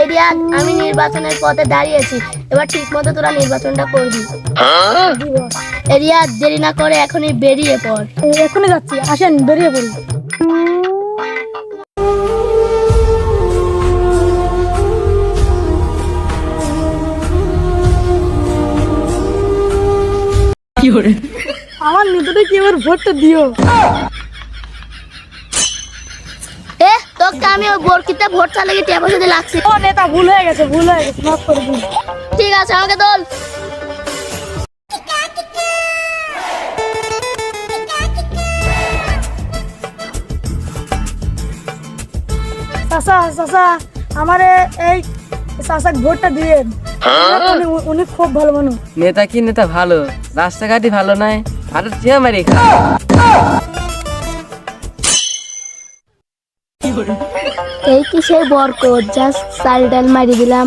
এই রিয়াদ আমি নির্বাচনের পথে দাঁড়িয়েছি। এবার ঠিক মতো তোরা নির্বাচনটা করবি। এই রিয়াদ দেরি না করে এখনই বেরিয়ে পড়। এখনই যাচ্ছি আসেন বেরিয়ে পড়ি। আমার নেতাটা কি এবার ভোটটা দিও এ তোকে আমি ওই বরকিতে ভোট চালে গিয়ে টেপা সাথে লাগছি। ও নেতা ভুল হয়ে গেছে ভুল হয়ে গেছে মাফ করে দিন। ঠিক আছে আমাকে দোল। চাচা চাচা আমারে এই চাচাক ভোটটা দিয়েন। উনি উনি খুব ভালো মানুষ। নেতা কি নেতা ভালো? রাস্তাঘাটই ভালো নাই আর চেয়ে মারি এই কি সেই বরকত? জাস্ট চাল ডাল মারি দিলাম।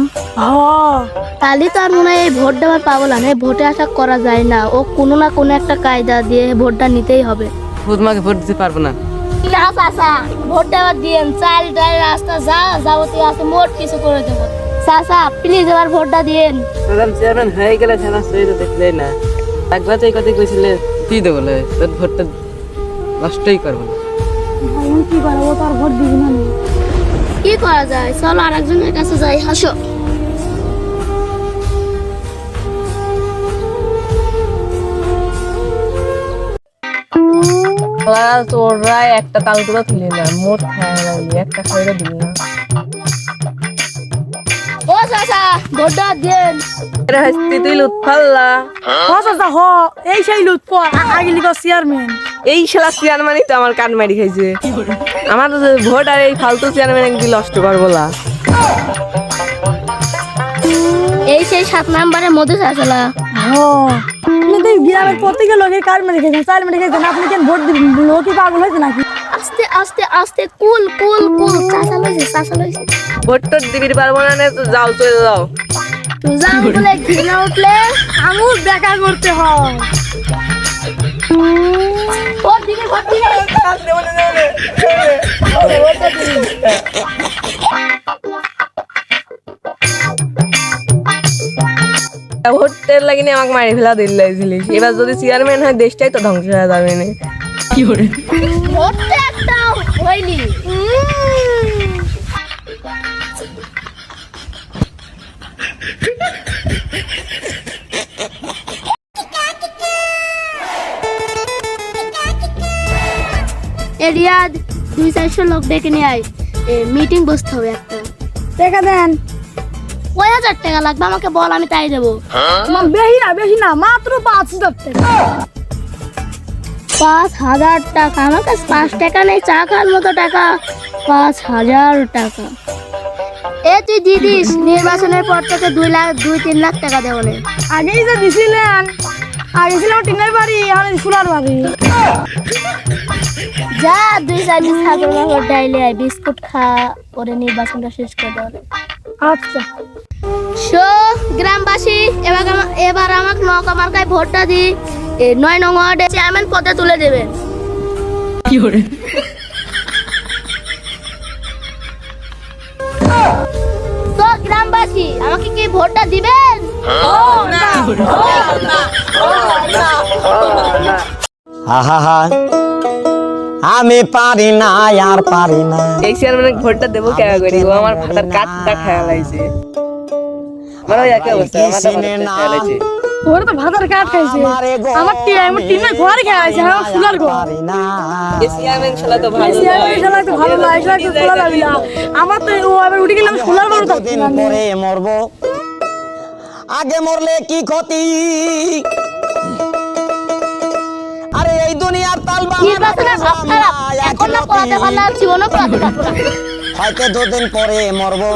তাহলে তো আর মনে হয় এই ভোটটা আমার পাবো না এই ভোটে আশা করা যায় না। ও কোনো না কোনো একটা কায়দা দিয়ে ভোটটা নিতেই হবে। খুদ মাকে ভোট দিতে পারব না। না চাচা ভোটটা দিয়েন চাল ডাল রাস্তা যা যাবতীয় আছে মোট কিছু করে দেবো। চাচা প্লিজ এবার ভোটটা দিয়েন। প্রধান চেয়ারম্যান হয়ে গেলে সই তো দেখলেই না। একবার তো এই কথা কইছিলে কি দেবো তোর ভোটটা নষ্টই করব না। কি করব? তার ভোট দিবি না কি করা যায়? চলো আরেকজনের কাছে যাই হাসো। তোরা একটা তাল করে তুলি না মোট খাওয়া একটা খাইলে না। ও চাচা ভোটটা দিন। তুই লুৎফাল্লা। হ চাচা হ। এই সেই লুৎফ আগে লিখো চেয়ারম্যান এই শালা চেয়ারম্যানই তো আমার কান মারি খাইছে। আমার ভোট আর এই ফালতু চেয়ারম্যান একদিন নষ্ট করব না এই সেই সাত নাম্বারের মধ্যে চাচালা আপনি গ্রামের প্রত্যেকে লোকে কার মেরে খেয়েছেন চাল মেরে খেয়েছেন আপনি কেন ভোট দিবেন? লোক পাগল হয়েছে নাকি? আস্তে আস্তে আস্তে কুল কুল ভোট টোট পারব না যাও চলে যাও। তুজা ঘৃণা উঠলে আঙুর দেখা করতে হয়। ভোটের লাগিনি আমাকে মারি ফেলা দিল লাগছিলিস এবার যদি চেয়ারম্যান হয় দেশটাই তো ধ্বংস হয়ে যাবে না ভোটটা একটা হইলি উম। দুই চারশো লোক ডেকে নিয়ে আয়। মিটিং বসতে হবে একটা। দেখা দেন। কয় হাজার টাকা লাগবে? আমাকে বল আমি তাই দেবো। বেশি না বেশি না মাত্র পাঁচ হাজার টাকা। পাঁচ হাজার টাকা? আমার কাছে পাঁচ টাকা নেই চা খাওয়ার মতো টাকা। পাঁচ হাজার টাকা। এ তুই দিদিস নির্বাচনের পর থেকে দুই লাখ দুই তিন লাখ টাকা দেবো। আগেই যে দিছিলেন। আগে টিনের বাড়ি এখন ফুলার বাড়ি। যা দুই চার দিন ঠাকুর বাবার ডাইলে আয় বিস্কুট খা করে নির্বাচনটা শেষ করে দেবে আচ্ছা। সো গ্রামবাসী এবার এবার আমাকে নক আমার কাছে ভোটটা দি। এ নয় নং ওয়ার্ডে চেয়ারম্যান পদে তুলে দেবেন তো গ্রামবাসী আমাকে কি ভোটটা দিবেন? আহা আমি পারি না আর পারি না। এই চেয়ারম্যান ভোটটা দেবো কেন করি? ও আমার ভাতার কাঠটা খেয়া লাগছে আমার ওই একই অবস্থা আমার তো ভাতার কাঠ খেয়া তো ভাতার কাঠ খাইছে আমার টি- আমার টিনের ঘর খাইছে আমার ফুলার ঘর। পারি না। এই চেয়ারম্যান শালা তো ভালো চেয়ারম্যান শালা একটু ভালো লাগে শালা একটু খোলা লাগবে না। আমার তো ও আবার উঠে গেলাম ফুলার ঘর থাকতে দিন পরে মরবো। আগে মরলে কি ক্ষতি? আরে এই দুনিয়ার তাল নির্বাচনের ভাব খারাপ এখন না পড়াতে পারলে আর জীবনও পড়াতে পারব না। হয়তো দুদিন পরে মরবো।